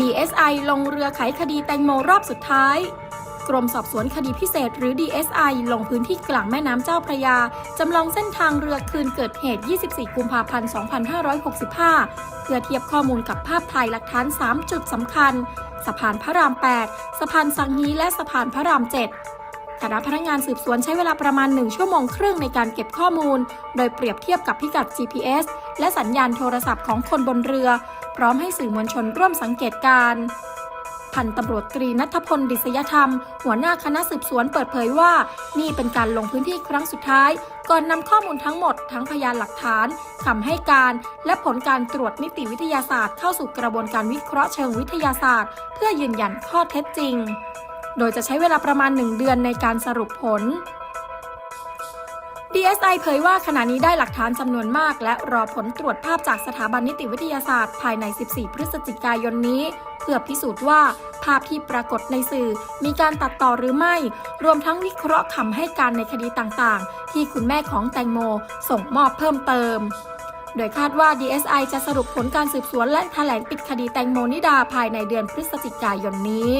DSI ลงเรือไขคดีแตงโมรอบสุดท้าย กรมสอบสวนคดีพิเศษหรือ DSI ลงพื้นที่กลางแม่น้ำเจ้าพระยา จำลองเส้นทางเรือคืนเกิดเหตุ 24 กุมภาพันธ์ 2565 เพื่อเทียบข้อมูลกับภาพถ่ายหลักฐาน 3 จุดสำคัญ สะพานพระราม 8 สะพานสังฮีและสะพานพระราม 7 คณะพนักงานสืบสวนใช้เวลาประมาณ 1 ชั่วโมงครึ่งในการเก็บข้อมูล โดยเปรียบเทียบกับพิกัด GPS และสัญญาณโทรศัพท์ของคนบนเรือ พร้อมให้สื่อมวลชนร่วมสังเกตการณ์พันตำรวจตรีนัทพลดิษยธรรม หัวหน้าคณะสืบสวนเปิดเผยว่า นี่เป็นการลงพื้นที่ครั้งสุดท้าย ก่อนนำข้อมูลทั้งหมด ทั้งพยานหลักฐานคำให้การ และผลการตรวจนิติวิทยาศาสตร์เข้าสู่กระบวนการวิเคราะห์เชิงวิทยาศาสตร์ เพื่อยืนยันข้อเท็จจริง โดยจะใช้เวลาประมาณ 1 เดือนในการสรุปผล DSI เผยว่าขณะนี้ได้หลักฐานจำนวนมาก และรอผลตรวจภาพจากสถาบันนิติวิทยาศาสตร์ ภายใน 14 พฤศจิกายนนี้ เพื่อพิสูจน์ว่าภาพที่ปรากฏในสื่อมีการตัดต่อหรือไม่ รวมทั้งวิเคราะห์คำให้การในคดีต่างๆ ที่คุณแม่ของแตงโมส่งมอบเพิ่มเติม โดยคาดว่า DSI จะสรุปผลการสืบสวนและแถลงปิดคดีแตงโมนิดาภายในเดือนพฤศจิกายนนี้